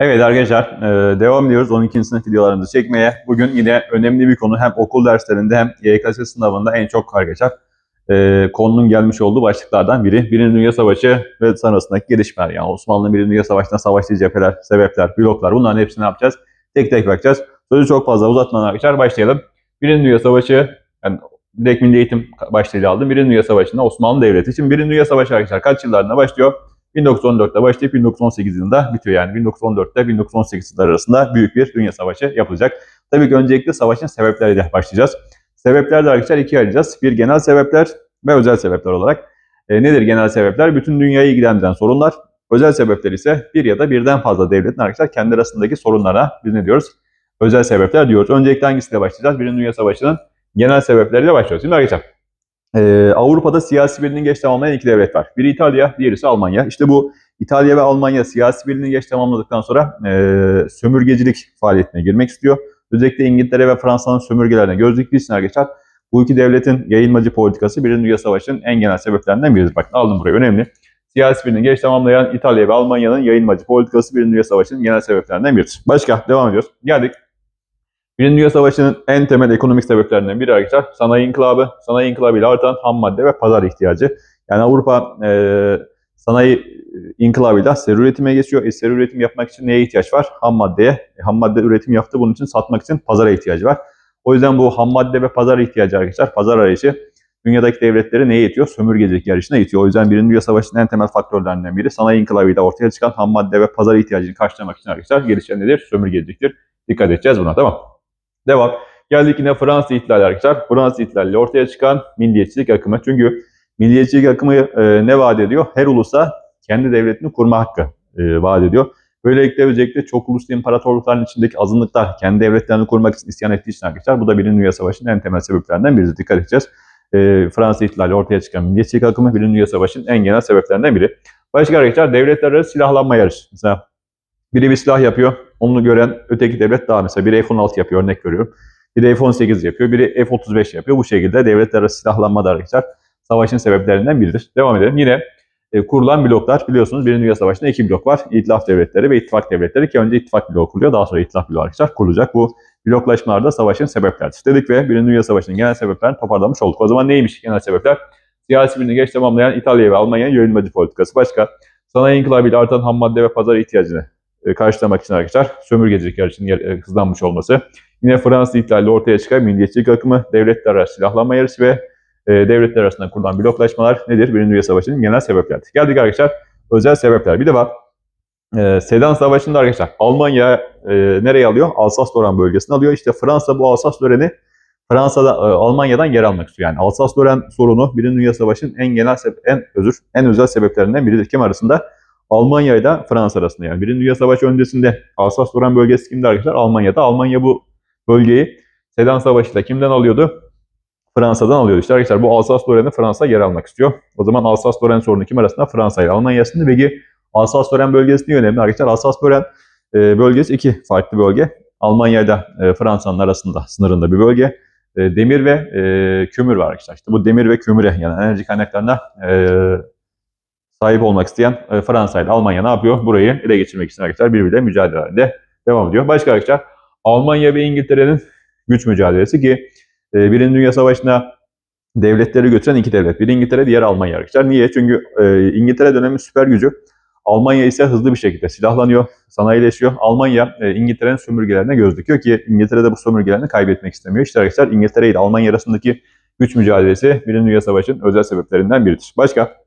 Evet arkadaşlar e, devam ediyoruz 12. sınıf videolarımızı çekmeye. Bugün yine önemli bir konu hem okul derslerinde hem YKS sınavında en çok arkadaşlar e, konunun gelmiş olduğu başlıklardan biri. Birinci Dünya Savaşı ve sonrasındaki gelişmeler. Yani Osmanlı'nın Birinci Dünya Savaşı'nda savaştığı cepheler, sebepler, bloklar bunların hepsini yapacağız. Tek tek bakacağız. Sözü çok fazla uzatmadan arkadaşlar başlayalım. Birinci Dünya Savaşı, yani direkt milli eğitim başlığıyla aldım. Birinci Dünya Savaşı'nda Osmanlı Devleti. Şimdi Birinci Dünya Savaşı arkadaşlar kaç yıllarında başlıyor? 1914'te başlayıp 1918 yılında bitiyor. Yani 1914'te 1918 yılları arasında büyük bir dünya savaşı yapılacak. Tabii ki öncelikle savaşın sebepleriyle başlayacağız. Sebepler de arkadaşlar ikiye ayıracağız. Bir genel sebepler ve özel sebepler olarak. E, nedir genel sebepler? Bütün dünyayı ilgilendiren sorunlar. Özel sebepler ise bir ya da birden fazla devletin arkadaşlar kendi arasındaki sorunlara biz ne diyoruz? Özel sebepler diyoruz. Öncelikle hangisiyle başlayacağız? Birinci Dünya Savaşı'nın genel sebepleriyle başlıyoruz. Şimdi arkadaşlar ee, Avrupa'da siyasi birliğini geç tamamlayan iki devlet var. Biri İtalya, diğerisi Almanya. İşte bu İtalya ve Almanya siyasi birliğini geç tamamladıktan sonra e, sömürgecilik faaliyetine girmek istiyor. Özellikle İngiltere ve Fransa'nın sömürgelerine göz diktiği arkadaşlar bu iki devletin yayılmacı politikası Birinci Dünya Savaşı'nın en genel sebeplerinden biridir. Bakın aldım buraya önemli. Siyasi birliğini geç tamamlayan İtalya ve Almanya'nın yayılmacı politikası Birinci Dünya Savaşı'nın genel sebeplerinden biridir. Başka devam ediyoruz. Geldik Birinci Dünya Savaşı'nın en temel ekonomik sebeplerinden biri arkadaşlar sanayi inkılabı. Sanayi inkılabıyla artan ham madde ve pazar ihtiyacı. Yani Avrupa e, sanayi inkılabıyla seri üretime geçiyor. E, seri üretim yapmak için neye ihtiyaç var? Ham maddeye. E, ham madde üretim yaptı. Bunun için satmak için pazara ihtiyacı var. O yüzden bu ham madde ve pazar ihtiyacı arkadaşlar, pazar arayışı dünyadaki devletleri neye itiyor? Sömürgecilik yarışına itiyor. O yüzden Birinci Dünya Savaşı'nın en temel faktörlerinden biri sanayi inkılabıyla ortaya çıkan ham madde ve pazar ihtiyacını karşılamak için arkadaşlar gelişen nedir? Sömürgeciliktir. Dikkat edeceğiz buna tamam. Devam. Geldik yine Fransız ihtilali arkadaşlar. Fransız ihtilaliyle ortaya çıkan milliyetçilik akımı. Çünkü milliyetçilik akımı e, ne vaat ediyor? Her ulusa kendi devletini kurma hakkı e, vaat ediyor. Böylelikle özellikle çok uluslu imparatorlukların içindeki azınlıklar kendi devletlerini kurmak için isyan ettiği için arkadaşlar bu da Birinci Dünya Savaşı'nın en temel sebeplerinden biri. Dikkat edeceğiz. E, Fransız ihtilali ortaya çıkan milliyetçilik akımı Birinci Dünya Savaşı'nın en genel sebeplerinden biri. Başka arkadaşlar devletler arası silahlanma yarışı. Mesela biri bir silah yapıyor. Onu gören öteki devlet daha mesela biri F-16 yapıyor örnek veriyorum. Biri F-18 yapıyor, biri F-35 yapıyor. Bu şekilde devletler arası silahlanma da arkadaşlar savaşın sebeplerinden biridir. Devam edelim. Yine e, kurulan bloklar biliyorsunuz Birinci Dünya Savaşı'nda iki blok var. İtilaf devletleri ve ittifak devletleri ki önce ittifak bloğu kuruluyor. Daha sonra itilaf bloğu arkadaşlar kurulacak. Bu bloklaşmalar da savaşın sebepleridir. Dedik ve Birinci Dünya Savaşı'nın genel sebeplerini toparlamış olduk. O zaman neymiş genel sebepler? Siyasi birini geç tamamlayan İtalya ve Almanya'nın yayılmacı politikası. Başka sanayi inkılabıyla artan ham madde ve pazar ihtiyacını e, karşılamak için arkadaşlar sömürgecilik yarışının e, hızlanmış olması. Yine Fransız ihtilaliyle ortaya çıkan milliyetçilik akımı, devletler arası silahlanma yarışı ve e, devletler arasında kurulan bloklaşmalar nedir? Birinci Dünya Savaşı'nın genel sebepleridir. Geldik arkadaşlar özel sebepler. Bir de. E, Sedan Savaşı'nda arkadaşlar Almanya e, nereye alıyor? Alsas-Loren bölgesini alıyor. İşte Fransa bu Alsas-Loren'i Fransa'da, Almanya'dan yer almak istiyor. Yani Alsas-Loren sorunu Birinci Dünya Savaşı'nın en genel, en özür, en özel sebeplerinden biridir. Kim arasında? Almanya ile Fransa arasında yani. Birinci Dünya Savaşı öncesinde Alsas-Loren bölgesi kimdi arkadaşlar? Almanya'da. Almanya bu bölgeyi Sedan Savaşı'da kimden alıyordu? Fransa'dan alıyordu. İşte arkadaşlar bu Alsas-Loren'i Fransa yer almak istiyor. O zaman Alsas-Loren sorunu kim arasında? Fransa ile Almanya arasında. Peki Alsas-Loren bölgesi niye önemli arkadaşlar? Alsas-Loren e, bölgesi iki farklı bölge. Almanya ile e, Fransa'nın arasında sınırında bir bölge. E, demir ve kömür var arkadaşlar. İşte bu demir ve kömüre yani enerji kaynaklarına sahip olmak isteyen e, Fransa ile Almanya ne yapıyor? Burayı ele geçirmek için arkadaşlar birbiriyle mücadele halinde devam ediyor. Başka arkadaşlar Almanya ve İngiltere'nin güç mücadelesi ki e, Birinci Dünya Savaşı'na devletleri götüren iki devlet. Biri İngiltere, diğer Almanya arkadaşlar. Niye? Çünkü e, İngiltere dönemi süper gücü. Almanya ise hızlı bir şekilde silahlanıyor, sanayileşiyor. Almanya İngiltere'nin sömürgelerine göz dikiyor ki İngiltere de bu sömürgelerini kaybetmek istemiyor. İşte arkadaşlar İngiltere ile Almanya arasındaki güç mücadelesi Birinci Dünya Savaşı'nın özel sebeplerinden biridir. Başka?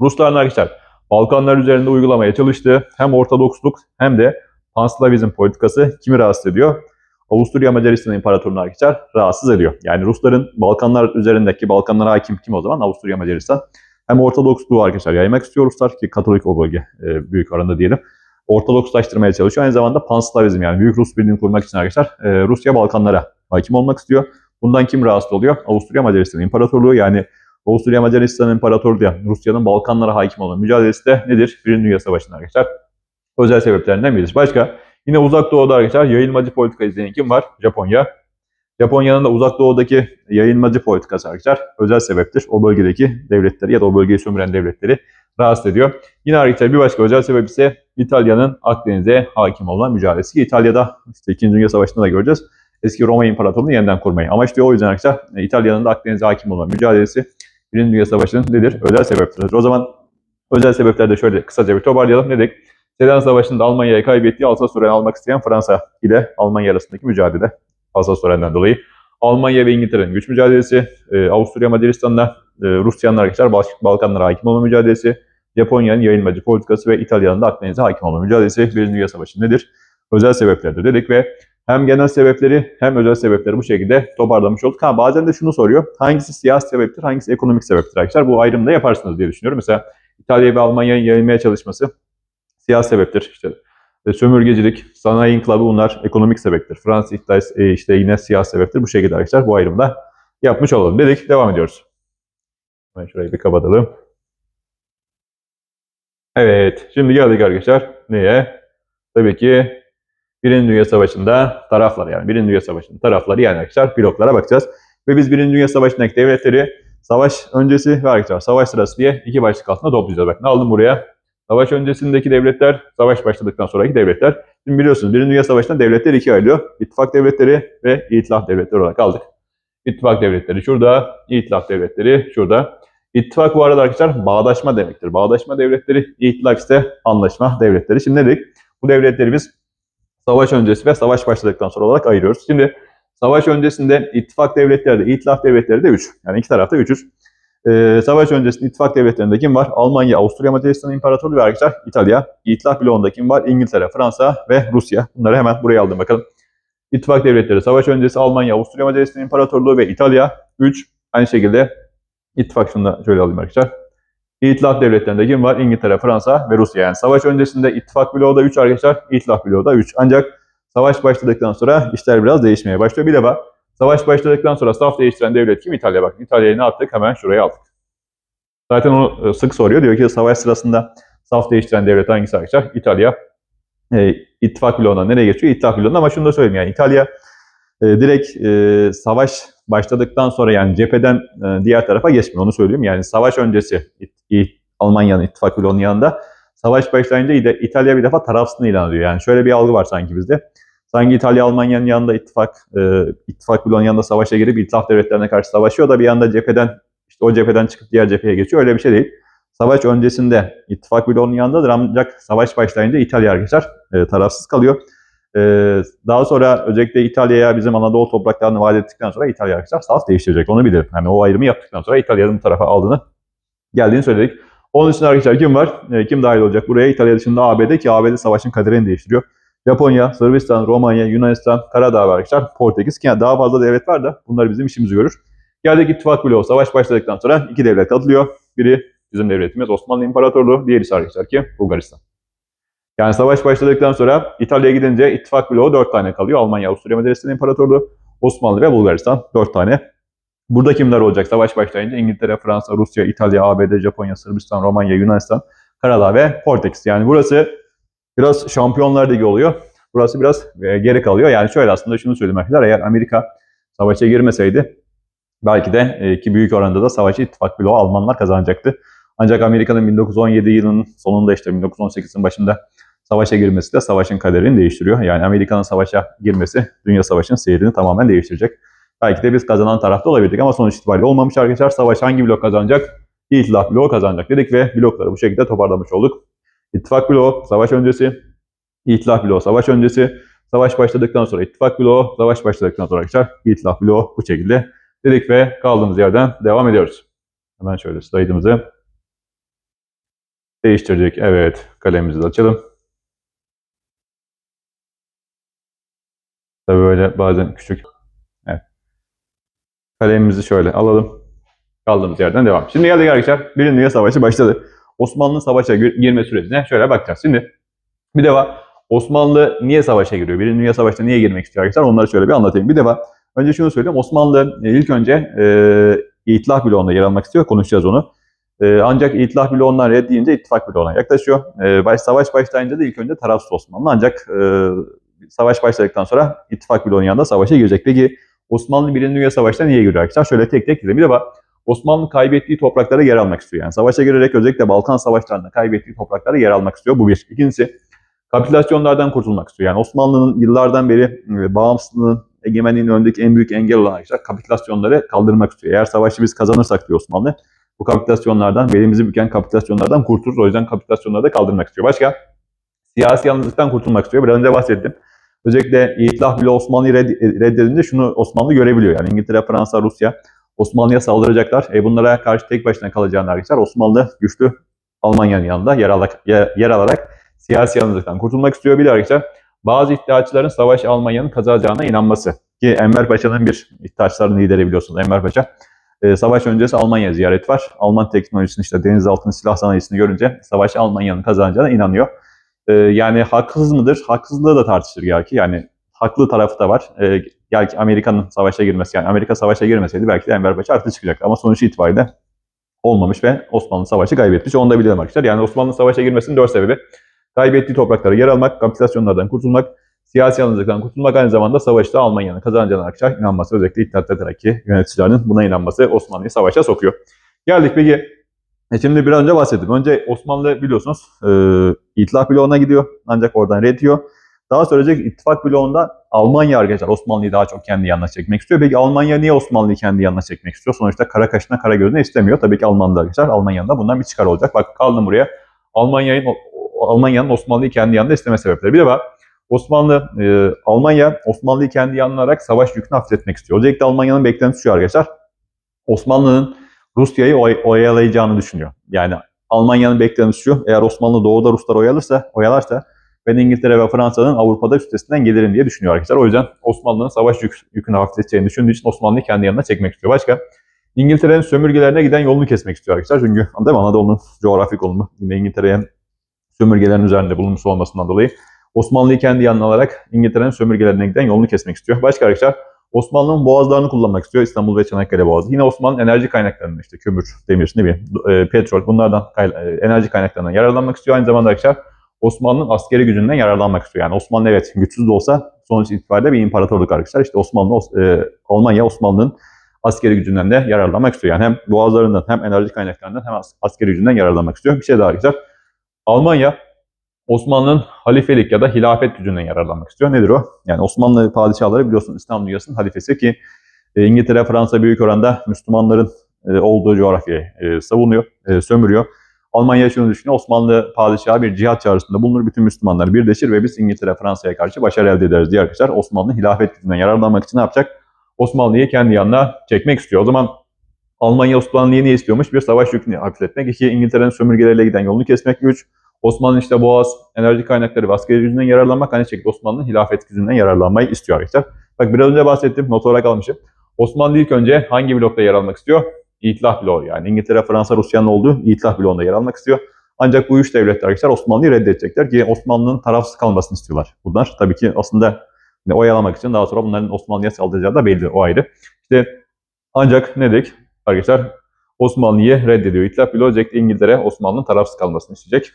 Rusların arkadaşlar Balkanlar üzerinde uygulamaya çalıştığı hem Ortodoksluk hem de Panslavizm politikası kimi rahatsız ediyor? Avusturya Macaristan İmparatorluğu'nu arkadaşlar rahatsız ediyor. Yani Rusların Balkanlar üzerindeki Balkanlara hakim kim o zaman? Avusturya Macaristan. Hem Ortodoksluğu arkadaşlar yaymak istiyor Ruslar ki Katolik o bölge e, büyük oranda diyelim. Ortodokslaştırmaya çalışıyor. Aynı zamanda Panslavizm yani Büyük Rus Birliği'ni kurmak için arkadaşlar e, Rusya Balkanlara hakim olmak istiyor. Bundan kim rahatsız oluyor? Avusturya Macaristan İmparatorluğu yani Avusturya Macaristan İmparatorluğu Rusya'nın Balkanlara hakim olan mücadelesi de nedir? Birinci Dünya Savaşı'nda arkadaşlar. Özel sebeplerinden biridir. Başka? Yine Uzak Doğu'da arkadaşlar yayılmacı politika izleyen kim var? Japonya. Japonya'nın da Uzak Doğu'daki yayılmacı politikası arkadaşlar özel sebeptir. O bölgedeki devletleri ya da o bölgeyi sömüren devletleri rahatsız ediyor. Yine arkadaşlar bir başka özel sebep ise İtalya'nın Akdeniz'e hakim olan mücadelesi. İtalya'da işte 2. Dünya Savaşı'nda da göreceğiz. Eski Roma İmparatorluğu'nu yeniden kurmayı amaçlıyor. O yüzden arkadaşlar e, İtalya'nın da Akdeniz'e hakim olan mücadelesi 1. Dünya Savaşı'nın nedir? Özel sebeplerdir. O zaman özel sebepler de şöyle kısaca bir toparlayalım. Ne dedik? Sedan Savaşı'nda Almanya'ya kaybettiği Alsace-Lorraine almak isteyen Fransa ile Almanya arasındaki mücadele Alsace-Lorraine'den dolayı. Almanya ve İngiltere'nin güç mücadelesi, e, Avusturya Macaristan'la e, Rusya'nın arkadaşlar Bal- Balkanlara hakim olma mücadelesi, Japonya'nın yayılmacı politikası ve İtalya'nın da Akdeniz'e hakim olma mücadelesi Birinci Dünya Savaşı nedir? Özel sebeplerdir dedik ve hem genel sebepleri hem özel sebepleri bu şekilde toparlamış olduk. Ha bazen de şunu soruyor. Hangisi siyasi sebeptir, hangisi ekonomik sebeptir arkadaşlar? Bu ayrımda yaparsınız diye düşünüyorum. Mesela İtalya ve Almanya'nın yayılmaya çalışması siyasi sebeptir. İşte e, sömürgecilik, sanayi inkılabı bunlar ekonomik sebeptir. Fransız ihtilali e, işte yine siyasi sebeptir. Bu şekilde arkadaşlar bu ayrımda yapmış olalım dedik. Devam ediyoruz. Ben şurayı bir kapatalım. Evet, şimdi geldik arkadaşlar neye? Tabii ki Birinci Dünya Savaşı'nda taraflar yani Birinci Dünya Savaşı'nın tarafları yani arkadaşlar bloklara bakacağız. Ve biz Birinci Dünya Savaşı'ndaki devletleri savaş öncesi ve arkadaşlar savaş sırası diye iki başlık altında toplayacağız. Bak ne aldım buraya? Savaş öncesindeki devletler, savaş başladıktan sonraki devletler. Şimdi biliyorsunuz Birinci Dünya Savaşı'nda devletler ikiye ayrılıyor. İttifak devletleri ve itilaf devletleri olarak aldık. İttifak devletleri şurada, itilaf devletleri şurada. İttifak bu arada arkadaşlar bağdaşma demektir. Bağdaşma devletleri, itilaf ise anlaşma devletleri. Şimdi ne dedik? Bu devletleri biz savaş öncesi ve savaş başladıktan sonra olarak ayırıyoruz. Şimdi savaş öncesinde ittifak devletleri de, itilaf devletleri de 3. Yani iki tarafta 3'üz. Ee, savaş öncesinde ittifak devletlerinde kim var? Almanya, Avusturya Macaristan İmparatorluğu ve arkadaşlar İtalya. İtilaf bloğunda kim var? İngiltere, Fransa ve Rusya. Bunları hemen buraya aldım bakalım. İttifak devletleri savaş öncesi Almanya, Avusturya Macaristan İmparatorluğu ve İtalya 3. Aynı şekilde ittifak şunu da şöyle alayım arkadaşlar. İtilaf devletlerinde kim var? İngiltere, Fransa ve Rusya. Yani savaş öncesinde ittifak bloğu da 3 arkadaşlar, itilaf bloğu da 3. Ancak savaş başladıktan sonra işler biraz değişmeye başlıyor. Bir de bak, savaş başladıktan sonra saf değiştiren devlet kim? İtalya. Bak İtalya'yı ne yaptık? Hemen şuraya aldık. Zaten onu e, sık soruyor. Diyor ki savaş sırasında saf değiştiren devlet hangisi arkadaşlar? İtalya. E, ittifak bloğuna nereye geçiyor? İttifak bloğuna ama şunu da söyleyeyim yani İtalya e, direkt e, savaş başladıktan sonra yani cepheden e, diğer tarafa geçmiyor onu söyleyeyim. Yani savaş öncesi Almanya'nın ittifak bloğunun yanında savaş başlayınca İde- İtalya bir defa tarafsızlığını ilan ediyor. Yani şöyle bir algı var sanki bizde. Sanki İtalya Almanya'nın yanında ittifak e, ittifak bloğunun yanında savaşa girip itilaf devletlerine karşı savaşıyor da bir anda cepheden işte o cepheden çıkıp diğer cepheye geçiyor. Öyle bir şey değil. Savaş öncesinde ittifak bloğunun yanındadır ancak savaş başlayınca İtalya arkadaşlar e, tarafsız kalıyor. Ee, daha sonra özellikle İtalya'ya bizim Anadolu topraklarını vaat ettikten sonra İtalya arkadaşlar saf değiştirecek. Onu bilirim. Yani o ayrımı yaptıktan sonra İtalya'nın bu tarafa aldığını geldiğini söyledik. Onun için arkadaşlar kim var? Ee, kim dahil olacak buraya? İtalya dışında ABD ki ABD savaşın kaderini değiştiriyor. Japonya, Sırbistan, Romanya, Yunanistan, Karadağ var arkadaşlar. Portekiz ki daha fazla devlet var da bunlar bizim işimizi görür. Geldik ittifak bloğu. Savaş başladıktan sonra iki devlet katılıyor. Biri bizim devletimiz Osmanlı İmparatorluğu. Diğeri arkadaşlar ki Bulgaristan. Yani savaş başladıktan sonra İtalya'ya gidince ittifak bloğu 4 tane kalıyor. Almanya, Avusturya Macaristan İmparatorluğu, Osmanlı ve Bulgaristan 4 tane. Burada kimler olacak savaş başlayınca? İngiltere, Fransa, Rusya, İtalya, ABD, Japonya, Sırbistan, Romanya, Yunanistan, Karadağ ve Portekiz. Yani burası biraz Şampiyonlar Ligi oluyor. Burası biraz e, geri kalıyor. Yani şöyle aslında şunu söyleyeyim arkadaşlar. Eğer Amerika savaşa girmeseydi belki de e, ki büyük oranda da savaşı ittifak bloğu Almanlar kazanacaktı. Ancak Amerika'nın 1917 yılının sonunda işte 1918'in başında savaşa girmesi de savaşın kaderini değiştiriyor. Yani Amerika'nın savaşa girmesi Dünya Savaşı'nın seyrini tamamen değiştirecek. Belki de biz kazanan tarafta olabilirdik ama sonuç itibariyle olmamış arkadaşlar. Savaş hangi blok kazanacak? İtilaf bloğu kazanacak dedik ve blokları bu şekilde toparlamış olduk. İttifak bloğu savaş öncesi, İtilaf bloğu savaş öncesi, savaş başladıktan sonra ittifak bloğu, savaş başladıktan sonra arkadaşlar İtilaf bloğu bu şekilde dedik ve kaldığımız yerden devam ediyoruz. Hemen şöyle slaytımızı değiştirdik. Evet, kalemimizi de açalım. Tabii böyle bazen küçük. Evet. Kalemimizi şöyle alalım. Kaldığımız yerden devam. Şimdi geldik arkadaşlar. Birinci Dünya Savaşı başladı. Osmanlı savaşa gir- girme sürecine şöyle bakacağız. Şimdi bir defa Osmanlı niye savaşa giriyor? Birinci Dünya Savaşı'na niye girmek istiyor arkadaşlar? Onları şöyle bir anlatayım. Bir defa önce şunu söyleyeyim. Osmanlı e, ilk önce e, İtilaf bloğunda yer almak istiyor. Konuşacağız onu. E, ancak İtilaf bloğundan red deyince ittifak bloğuna yaklaşıyor. E, baş, savaş başlayınca da ilk önce tarafsız Osmanlı. Ancak e, savaş başladıktan sonra ittifak bloğunun yanında savaşa girecek. Peki Osmanlı Birinci Dünya Savaşı'na niye giriyor arkadaşlar? Şöyle tek tek gidelim. Bir defa Osmanlı kaybettiği topraklara yer almak istiyor. Yani savaşa girerek özellikle Balkan savaşlarında kaybettiği topraklara yer almak istiyor. Bu bir. İkincisi kapitülasyonlardan kurtulmak istiyor. Yani Osmanlı'nın yıllardan beri e, bağımsızlığın, egemenliğin önündeki en büyük engel olan arkadaşlar kapitülasyonları kaldırmak istiyor. Eğer savaşı biz kazanırsak diyor Osmanlı bu kapitülasyonlardan, belimizi büken kapitülasyonlardan kurtuluruz. O yüzden kapitülasyonları da kaldırmak istiyor. Başka? Siyasi yalnızlıktan kurtulmak istiyor. Biraz önce bahsettim. Özellikle İtilaf bile Osmanlı'yı red- reddedince şunu Osmanlı görebiliyor. Yani İngiltere, Fransa, Rusya Osmanlı'ya saldıracaklar. E bunlara karşı tek başına kalacağını arkadaşlar Osmanlı güçlü Almanya'nın yanında yer alarak, yer, alarak siyasi yalnızlıktan kurtulmak istiyor. Bir arkadaşlar bazı iddiaçıların savaş Almanya'nın kazanacağına inanması. Ki Enver Paşa'nın bir iddiaçıların lideri biliyorsunuz Enver Paşa. E, savaş öncesi Almanya ziyareti var. Alman teknolojisini işte denizaltı silah sanayisini görünce savaş Almanya'nın kazanacağına inanıyor. E, yani haksız mıdır? Haksızlığı da tartışılır gerçi. Yani haklı tarafı da var. E, belki Amerika'nın savaşa girmesi yani Amerika savaşa girmeseydi belki de Enver Paşa haklı çıkacaktı. Ama sonuç itibariyle olmamış ve Osmanlı savaşı kaybetmiş. Onu da bilelim arkadaşlar. Yani Osmanlı savaşa girmesinin dört sebebi. Kaybettiği topraklara yer almak, kapitülasyonlardan kurtulmak, siyasi yalnızlıktan kurtulmak aynı zamanda savaşta Almanya'nın kazanacağına arkadaşlar inanması. Özellikle İttihat Terakki yöneticilerinin buna inanması Osmanlı'yı savaşa sokuyor. Geldik peki e şimdi biraz önce bahsettim. Önce Osmanlı biliyorsunuz e, İtilaf bloğuna gidiyor ancak oradan red yiyor. Daha sonra ittifak bloğunda Almanya arkadaşlar Osmanlı'yı daha çok kendi yanına çekmek istiyor. Peki Almanya niye Osmanlı'yı kendi yanına çekmek istiyor? Sonuçta kara kaşına kara gözüne istemiyor. Tabii ki Almanlar arkadaşlar Almanya'nın da bundan bir çıkar olacak. Bak kaldım buraya. Almanya'nın Almanya'nın Osmanlı'yı kendi yanında isteme sebepleri. Bir de bak Osmanlı, e, Almanya Osmanlı'yı kendi yanına alarak savaş yükünü hafifletmek istiyor. Özellikle Almanya'nın beklentisi şu arkadaşlar. Osmanlı'nın Rusya'yı oy, oyalayacağını düşünüyor. Yani Almanya'nın beklentisi şu. Eğer Osmanlı doğuda Ruslar oyalırsa, oyalarsa ben İngiltere ve Fransa'nın Avrupa'da üstesinden gelirim diye düşünüyor arkadaşlar. O yüzden Osmanlı'nın savaş yük, yükünü hafifleteceğini düşündüğü için Osmanlı'yı kendi yanına çekmek istiyor. Başka? İngiltere'nin sömürgelerine giden yolunu kesmek istiyor arkadaşlar. Çünkü değil mi? Anadolu'nun coğrafi konumu yine İngiltere'ye sömürgelerin üzerinde bulunmuş olmasından dolayı Osmanlı'yı kendi yanına alarak İngiltere'nin sömürgelerine giden yolunu kesmek istiyor. Başka arkadaşlar Osmanlı'nın boğazlarını kullanmak istiyor. İstanbul ve Çanakkale Boğazı. Yine Osmanlı'nın enerji kaynaklarını işte kömür, demir, ne bileyim, e, petrol bunlardan e, enerji kaynaklarından yararlanmak istiyor. Aynı zamanda arkadaşlar Osmanlı'nın askeri gücünden yararlanmak istiyor. Yani Osmanlı evet güçsüz de olsa sonuç itibariyle bir imparatorluk arkadaşlar. İşte Osmanlı, e, Almanya Osmanlı'nın askeri gücünden de yararlanmak istiyor. Yani hem boğazlarından hem enerji kaynaklarından hem askeri gücünden yararlanmak istiyor. Bir şey daha arkadaşlar. Almanya Osmanlı'nın halifelik ya da hilafet gücünden yararlanmak istiyor. Nedir o? Yani Osmanlı padişahları biliyorsunuz İslam dünyasının halifesi ki e, İngiltere, Fransa büyük oranda Müslümanların e, olduğu coğrafyayı e, savunuyor, sömürüyor. Almanya şunu düşünüyor, Osmanlı padişahı bir cihat çağrısında bulunur, bütün Müslümanlar birleşir ve biz İngiltere, Fransa'ya karşı başarı elde ederiz diye arkadaşlar Osmanlı hilafet gücünden yararlanmak için ne yapacak? Osmanlı'yı kendi yanına çekmek istiyor. O zaman Almanya Osmanlı'yı niye istiyormuş? Bir savaş yükünü hafifletmek. İki, İngiltere'nin sömürgeleriyle giden yolunu kesmek. Üç, Osmanlı işte Boğaz, enerji kaynakları ve askeri gücünden yararlanmak. Aynı şekilde Osmanlı'nın hilafet gücünden yararlanmayı istiyor arkadaşlar. Bak biraz önce bahsettim, not olarak almışım. Osmanlı ilk önce hangi blokta yer almak istiyor? İtilaf bloğu yani İngiltere, Fransa, Rusya'nın olduğu İtilaf bloğunda yer almak istiyor. Ancak bu üç devletler arkadaşlar Osmanlı'yı reddedecekler ki Osmanlı'nın tarafsız kalmasını istiyorlar. Bunlar tabii ki aslında oyalamak için daha sonra bunların Osmanlı'ya saldıracağı da belli o ayrı. İşte ancak ne dedik arkadaşlar Osmanlı'yı reddediyor. İtilaf bloğu İngiltere Osmanlı'nın tarafsız kalmasını isteyecek.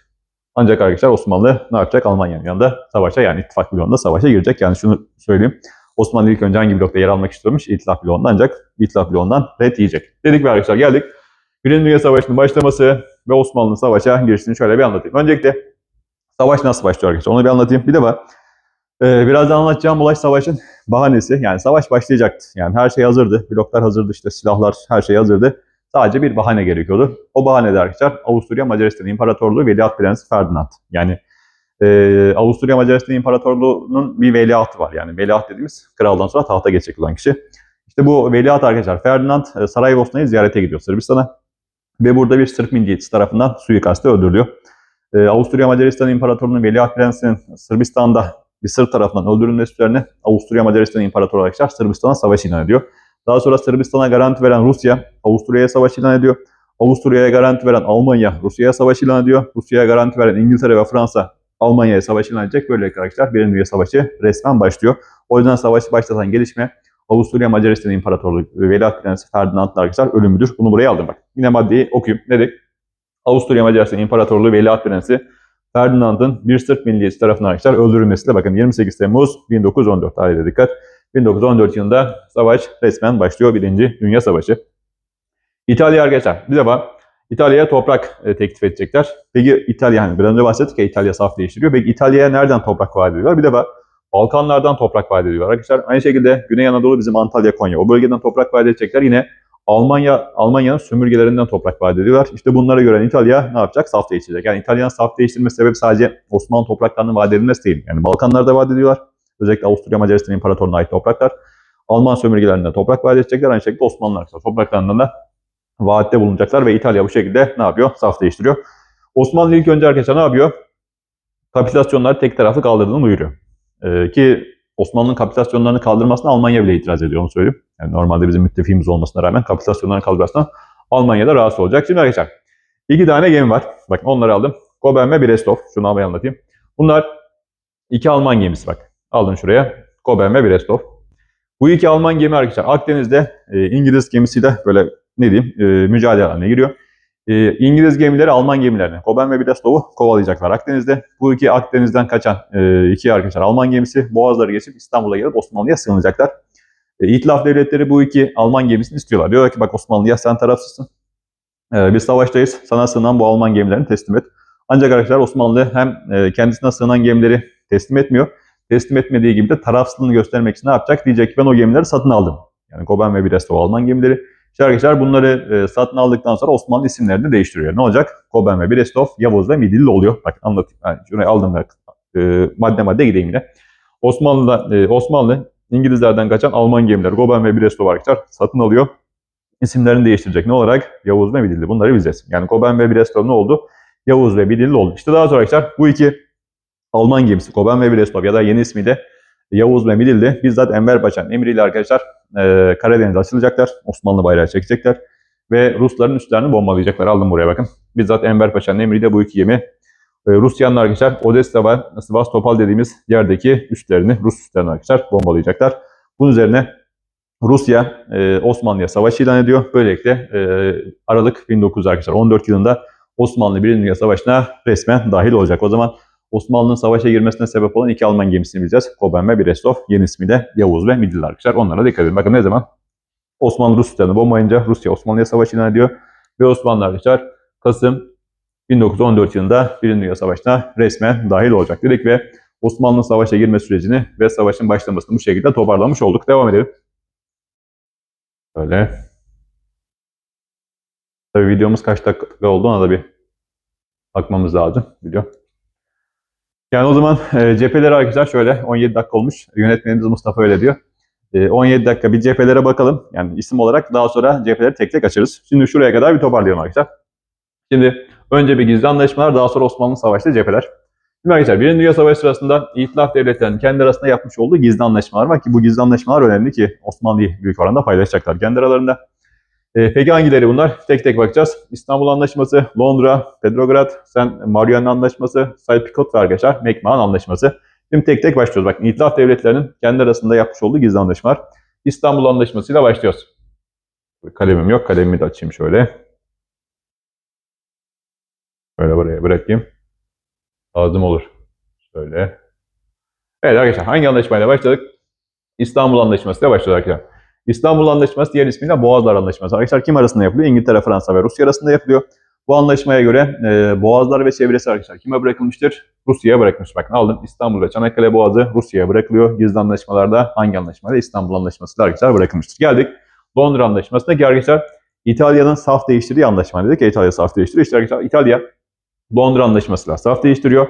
Ancak arkadaşlar Osmanlı ne yapacak? Almanya'nın yanında savaşa yani ittifak bloğunda savaşa girecek. Yani şunu söyleyeyim. Osmanlı ilk önce hangi blokta yer almak istiyormuş? İtilaf bloğunda ancak İtilaf bloğundan red yiyecek. Dedik ve arkadaşlar geldik. Birinci Dünya Savaşı'nın başlaması ve Osmanlı'nın savaşa girişini şöyle bir anlatayım. Öncelikle savaş nasıl başlıyor arkadaşlar? Onu bir anlatayım. Bir de var. Ee, birazdan anlatacağım olay savaşın bahanesi. Yani savaş başlayacaktı. Yani her şey hazırdı. Bloklar hazırdı işte silahlar her şey hazırdı. Sadece bir bahane gerekiyordu. O bahane de arkadaşlar Avusturya Macaristan İmparatorluğu Veliaht Prensi Ferdinand. Yani e, Avusturya Macaristan İmparatorluğu'nun bir veliahtı var. Yani veliaht dediğimiz kraldan sonra tahta geçecek olan kişi. İşte bu veliaht arkadaşlar Ferdinand e, Saraybosna'yı ziyarete gidiyor Sırbistan'a. Ve burada bir Sırp milliyetçisi tarafından suikastte öldürülüyor. E, Avusturya Macaristan İmparatorluğu'nun veliaht prensinin Sırbistan'da bir Sırp tarafından öldürülmesi üzerine Avusturya Macaristan İmparatoru arkadaşlar Sırbistan'a savaş ilan ediyor. Daha sonra Sırbistan'a garanti veren Rusya Avusturya'ya savaş ilan ediyor. Avusturya'ya garanti veren Almanya Rusya'ya savaş ilan ediyor. Rusya'ya garanti veren İngiltere ve Fransa Almanya'ya savaş ilan edecek. Böyle arkadaşlar Birinci Dünya Savaşı resmen başlıyor. O yüzden savaşı başlatan gelişme Avusturya Macaristan İmparatorluğu Veliaht Prensi Ferdinand'ın arkadaşlar ölümüdür. Bunu buraya aldım bak. Yine maddeyi okuyayım. Ne dedik? Avusturya Macaristan İmparatorluğu Veliaht Prensi Ferdinand'ın bir Sırp milliyetçi tarafından arkadaşlar öldürülmesiyle bakın 28 Temmuz 1914 tarihine dikkat. 1914 yılında savaş resmen başlıyor. Birinci Dünya Savaşı. İtalya arkadaşlar bir defa İtalya'ya toprak e, teklif edecekler. Peki İtalya hani biraz önce bahsettik ya İtalya saf değiştiriyor. Peki İtalya'ya nereden toprak vaat ediyorlar? Bir defa Balkanlardan toprak vaat ediyorlar arkadaşlar. Aynı şekilde Güney Anadolu bizim Antalya, Konya. O bölgeden toprak vaat edecekler. Yine Almanya Almanya'nın sömürgelerinden toprak vaat ediyorlar. İşte bunlara göre İtalya ne yapacak? Saf değiştirecek. Yani İtalya'nın saf değiştirme sebebi sadece Osmanlı topraklarının vaat edilmesi değil. Yani Balkanlarda vaat ediyorlar. Özellikle Avusturya Macaristan İmparatorluğu'na ait topraklar. Alman sömürgelerinden toprak vaat edecekler. Aynı şekilde Osmanlılar topraklarından da vaatte bulunacaklar ve İtalya bu şekilde ne yapıyor? Saf değiştiriyor. Osmanlı ilk önce arkadaşlar ne yapıyor? Kapitülasyonları tek taraflı kaldırdığını duyuruyor. Ee, ki Osmanlı'nın kapitülasyonlarını kaldırmasına Almanya bile itiraz ediyor onu söyleyeyim. Yani normalde bizim müttefiğimiz olmasına rağmen kapitülasyonlarını kaldırmasına Almanya'da rahatsız olacak. Şimdi arkadaşlar iki tane gemi var. Bakın onları aldım. Goben ve Brestov. Şunu havaya anlatayım. Bunlar iki Alman gemisi bak. Aldım şuraya. Goben ve Brestov. Bu iki Alman gemi arkadaşlar Akdeniz'de e, İngiliz gemisiyle böyle ne diyeyim e, mücadele haline giriyor. E, İngiliz gemileri Alman gemilerini Koben ve Brestov'u kovalayacaklar Akdeniz'de. Bu iki Akdeniz'den kaçan e, iki arkadaşlar Alman gemisi Boğazları geçip İstanbul'a gelip Osmanlı'ya sığınacaklar. E, İtilaf devletleri bu iki Alman gemisini istiyorlar. Diyorlar ki bak Osmanlı'ya sen tarafsızsın. E, biz savaştayız. Sana sığınan bu Alman gemilerini teslim et. Ancak arkadaşlar Osmanlı hem e, kendisine sığınan gemileri teslim etmiyor. Teslim etmediği gibi de tarafsızlığını göstermek için ne yapacak? Diyecek ki ben o gemileri satın aldım. Yani Koben ve Brestov Alman gemileri. İşte arkadaşlar bunları e, satın aldıktan sonra Osmanlı isimlerini de değiştiriyor. Ne olacak? Koben ve Brestov, Yavuz ve Midilli oluyor. Bak anlatayım. Yani şurayı aldım ve e, madde madde gideyim yine. Osmanlı'da, e, Osmanlı İngilizlerden kaçan Alman gemileri Koben ve Brestov arkadaşlar satın alıyor. İsimlerini değiştirecek. Ne olarak? Yavuz ve Midilli. Bunları bileceğiz. Yani Koben ve Brestov ne oldu? Yavuz ve Midilli oldu. İşte daha sonra arkadaşlar bu iki Alman gemisi Koben ve Brestov ya da yeni ismiyle Yavuz ve Midilli bizzat Enver Paşa'nın emriyle arkadaşlar e, Karadeniz'e açılacaklar. Osmanlı bayrağı çekecekler. Ve Rusların üstlerini bombalayacaklar. Aldım buraya bakın. Bizzat Enver Paşa'nın emriyle bu iki gemi e, Rusya'nın arkadaşlar Odessa ve Sivastopol dediğimiz yerdeki üstlerini, Rus üstlerini arkadaşlar bombalayacaklar. Bunun üzerine Rusya e, Osmanlı'ya savaş ilan ediyor. Böylelikle e, Aralık 1914 yılında Osmanlı Birinci Dünya Savaşı'na resmen dahil olacak. O zaman Osmanlı'nın savaşa girmesine sebep olan iki Alman gemisini bileceğiz. Koben ve Brestov. Yeni ismi de Yavuz ve Midilli arkadaşlar. Onlara dikkat edin. Bakın ne zaman Osmanlı Rus üstlerini bombayınca Rusya Osmanlı'ya savaş ilan ediyor. Ve Osmanlı arkadaşlar Kasım 1914 yılında Birinci Dünya Savaşı'na resmen dahil olacak dedik ve Osmanlı'nın savaşa girme sürecini ve savaşın başlamasını bu şekilde toparlamış olduk. Devam edelim. Böyle. Tabii videomuz kaç dakika oldu ona da bir bakmamız lazım. Video. Yani o zaman e, cepheleri arkadaşlar şöyle 17 dakika olmuş. Yönetmenimiz Mustafa öyle diyor. E, 17 dakika bir cephelere bakalım. Yani isim olarak daha sonra cepheleri tek tek açarız. Şimdi şuraya kadar bir toparlayalım arkadaşlar. Şimdi önce bir gizli anlaşmalar daha sonra Osmanlı Savaşı'nda cepheler. Şimdi arkadaşlar Birinci Dünya Savaşı sırasında İtilaf devletlerinin kendi arasında yapmış olduğu gizli anlaşmalar var ki bu gizli anlaşmalar önemli ki Osmanlı'yı büyük oranda paylaşacaklar kendi aralarında. E, peki hangileri bunlar? Tek tek bakacağız. İstanbul Anlaşması, Londra, Petrograd, Sen Mariana Anlaşması, Sykes-Picot ve arkadaşlar McMahon Anlaşması. Şimdi tek tek başlıyoruz. Bakın İtilaf devletlerinin kendi arasında yapmış olduğu gizli anlaşmalar. İstanbul Anlaşması ile başlıyoruz. Kalemim yok. Kalemimi de açayım şöyle. Böyle buraya bırakayım. Lazım olur. Şöyle. Evet arkadaşlar hangi anlaşmayla başladık? İstanbul Anlaşması ile başladık arkadaşlar. İstanbul Anlaşması diğer ismiyle Boğazlar Anlaşması. Arkadaşlar kim arasında yapılıyor? İngiltere, Fransa ve Rusya arasında yapılıyor. Bu anlaşmaya göre e, Boğazlar ve çevresi arkadaşlar kime bırakılmıştır? Rusya'ya bırakılmış. Bakın aldım İstanbul ve Çanakkale Boğazı Rusya'ya bırakılıyor. Gizli anlaşmalarda hangi anlaşmada? İstanbul Anlaşması arkadaşlar bırakılmıştır. Geldik Londra Anlaşması'na arkadaşlar İtalya'nın saf değiştirdiği anlaşma dedik. İtalya saf değiştiriyor. İşte arkadaşlar İtalya Londra Anlaşması'yla saf değiştiriyor.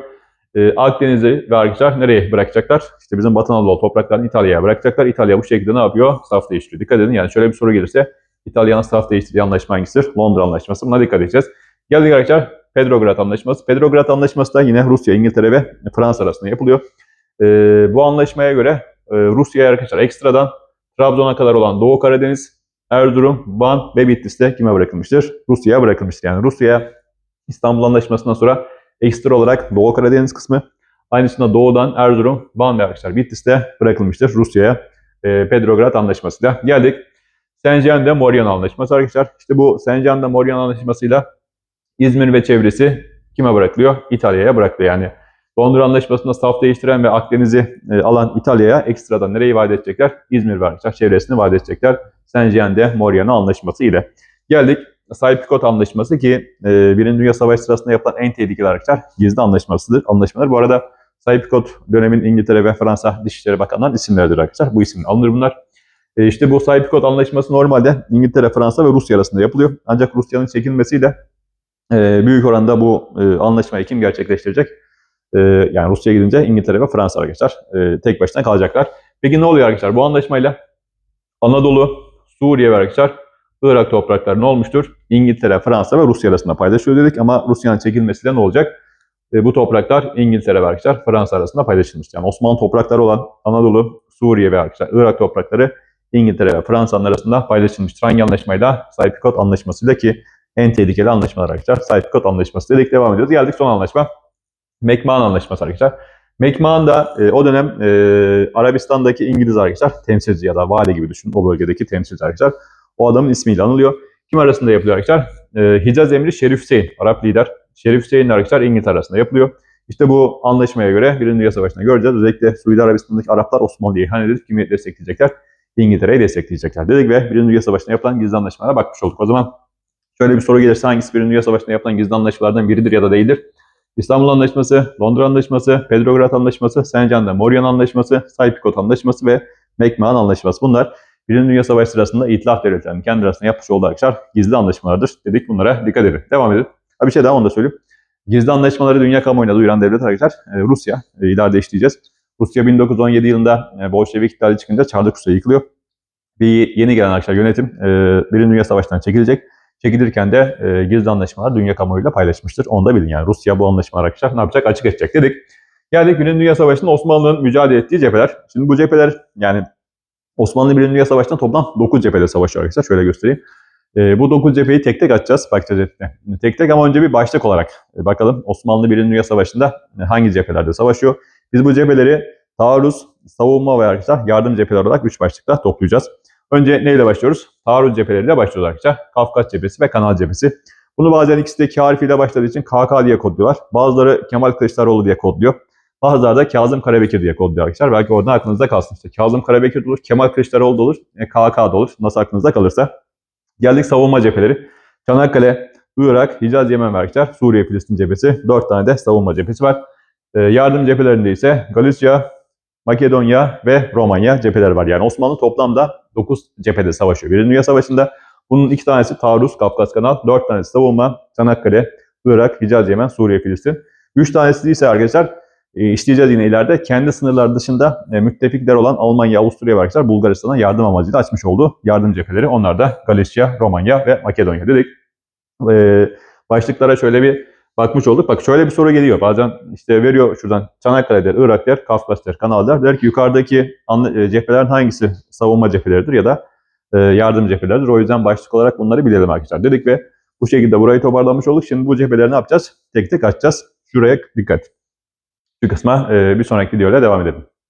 E, Akdeniz'i ve arkadaşlar nereye bırakacaklar? İşte bizim Batı Anadolu topraklarını İtalya'ya bırakacaklar. İtalya bu şekilde ne yapıyor? Saf değiştiriyor. Dikkat edin yani şöyle bir soru gelirse İtalya'nın saf değiştirdiği anlaşma hangisidir? Londra Anlaşması. Buna dikkat edeceğiz. Geldik arkadaşlar Petrograd Anlaşması. Petrograd Anlaşması da yine Rusya, İngiltere ve Fransa arasında yapılıyor. E, bu anlaşmaya göre e, Rusya'ya arkadaşlar ekstradan Trabzon'a kadar olan Doğu Karadeniz, Erzurum, Van ve Bitlis'te kime bırakılmıştır? Rusya'ya bırakılmıştır. Yani Rusya'ya İstanbul Anlaşması'ndan sonra ekstra olarak Doğu Karadeniz kısmı, aynısında Doğu'dan Erzurum, Van ve arkadaşlar Bitlis'te bırakılmıştır Rusya'ya e, Petrograd Anlaşması'yla. Geldik Sencan de Moryan Anlaşması arkadaşlar. İşte bu Sencan de Moryan Anlaşması'yla İzmir ve çevresi kime bırakılıyor? İtalya'ya bırakılıyor. Yani Londra Anlaşması'nda saf değiştiren ve Akdeniz'i e, alan İtalya'ya ekstradan nereyi vaat edecekler? İzmir ve arkadaşlar çevresini vaat edecekler. Sencan de Moryan Anlaşması ile. Geldik Sykes-Picot Anlaşması ki e, Birinci Dünya Savaşı sırasında yapılan en tehlikeli hareketler gizli anlaşmasıdır. Anlaşmalar bu arada Sykes-Picot dönemin İngiltere ve Fransa Dışişleri Bakanları'nın isimleridir arkadaşlar. Bu isimle alınır bunlar. E, işte bu Sykes-Picot Anlaşması normalde İngiltere, Fransa ve Rusya arasında yapılıyor. Ancak Rusya'nın çekilmesiyle e, büyük oranda bu e, anlaşmayı kim gerçekleştirecek? E, yani Rusya gidince İngiltere ve Fransa arkadaşlar e, tek başına kalacaklar. Peki ne oluyor arkadaşlar? Bu anlaşmayla Anadolu, Suriye ve arkadaşlar Irak toprakları ne olmuştur? İngiltere, Fransa ve Rusya arasında paylaşıyor dedik ama Rusya'nın çekilmesiyle ne olacak? E, bu topraklar İngiltere ve arkadaşlar Fransa arasında paylaşılmış. Yani Osmanlı toprakları olan Anadolu, Suriye ve arkadaşlar Irak toprakları İngiltere ve Fransa'nın arasında paylaşılmıştır. Hangi anlaşmayla? Sykes-Picot anlaşmasıyla ki en tehlikeli anlaşmalar arkadaşlar. Sykes-Picot anlaşması dedik devam ediyoruz. Geldik son anlaşma. McMahon anlaşması arkadaşlar. McMahon da e, o dönem e, Arabistan'daki İngiliz arkadaşlar temsilci ya da vali gibi düşünün o bölgedeki temsilci arkadaşlar. O adamın ismiyle anılıyor. Kim arasında yapılıyor arkadaşlar? E, Hicaz Emri Şerif Hüseyin, Arap lider. Şerif Hüseyin arkadaşlar İngiltere arasında yapılıyor. İşte bu anlaşmaya göre Birinci Dünya Savaşı'nda göreceğiz. Özellikle Suudi Arabistan'daki Araplar Osmanlı'yı ihanet edip kimi destekleyecekler? İngiltere'yi destekleyecekler dedik ve Birinci Dünya Savaşı'nda yapılan gizli anlaşmalara bakmış olduk. O zaman şöyle bir soru gelirse hangisi Birinci Dünya Savaşı'nda yapılan gizli anlaşmalardan biridir ya da değildir? İstanbul Anlaşması, Londra Anlaşması, Petrograd Anlaşması, Sencan'da Morion Anlaşması, Sykes-Picot Anlaşması ve McMahon Anlaşması. Bunlar Birinci Dünya Savaşı sırasında itilaf devletlerinin kendi arasında yapmış olduğu gizli anlaşmalardır dedik. Bunlara dikkat edin. Devam edin. Ha bir şey daha onu da söyleyeyim. Gizli anlaşmaları dünya kamuoyuna duyuran devlet arkadaşlar e, Rusya. E, ileride işleyeceğiz. Rusya 1917 yılında e, Bolşevik iktidara çıkınca Çarlık Rusya yıkılıyor. Bir yeni gelen arkadaşlar yönetim Birinci Dünya Savaşı'ndan çekilecek. Çekilirken de e, gizli anlaşmalar dünya kamuoyuyla paylaşmıştır. Onu da bilin yani. Rusya bu anlaşmalar arkadaşlar ne yapacak? Açık edecek dedik. Geldik Birinci Dünya Savaşı'nda Osmanlı'nın mücadele ettiği cepheler. Şimdi bu cepheler yani Osmanlı Birinci Dünya Savaşı'nda toplam 9 cephede savaşıyor arkadaşlar. Şöyle göstereyim. E, bu 9 cepheyi tek tek açacağız. Bakacağız hepsine. Tek tek ama önce bir başlık olarak e, bakalım Osmanlı Birinci Dünya Savaşı'nda hangi cephelerde savaşıyor? Biz bu cepheleri taarruz, savunma ve arkadaşlar yardım cepheleri olarak 3 başlıkta toplayacağız. Önce neyle başlıyoruz? Taarruz cepheleriyle başlıyoruz arkadaşlar. Kafkas cephesi ve Kanal cephesi. Bunu bazen ikisi de K harfiyle başladığı için KK diye kodluyorlar. Bazıları Kemal Kılıçdaroğlu diye kodluyor. Bazıları da Kazım Karabekir diye kodluyor arkadaşlar. Belki oradan aklınızda kalsın işte. Kazım Karabekir olur, Kemal Kılıçdaroğlu da olur, e, KK da olur. Nasıl aklınızda kalırsa. Geldik savunma cepheleri. Çanakkale, Irak, Hicaz, Yemen ve arkadaşlar. Suriye, Filistin cephesi. 4 tane de savunma cephesi var. E, yardım cephelerinde ise Galicia, Makedonya ve Romanya cepheleri var. Yani Osmanlı toplamda 9 cephede savaşıyor. Birinci Dünya Savaşı'nda bunun iki tanesi taarruz, Kafkas Kanal, 4 tanesi savunma, Çanakkale, Irak, Hicaz, Yemen, Suriye, Filistin. 3 tanesi ise arkadaşlar e, işleyeceğiz yine ileride. Kendi sınırları dışında e, müttefikler olan Almanya, Avusturya ve arkadaşlar Bulgaristan'a yardım amacıyla açmış olduğu yardım cepheleri. Onlar da Galicia, Romanya ve Makedonya dedik. E, başlıklara şöyle bir bakmış olduk. Bak şöyle bir soru geliyor. Bazen işte veriyor şuradan Çanakkale der, Irak der, Kafkas der, Kanal der. Der ki yukarıdaki e, cephelerin hangisi savunma cepheleridir ya da yardım cepheleridir. O yüzden başlık olarak bunları bilelim arkadaşlar dedik ve bu şekilde burayı toparlamış olduk. Şimdi bu cepheleri ne yapacağız? Tek tek açacağız. Şuraya dikkat. Şu kısma bir sonraki videoyla devam edelim.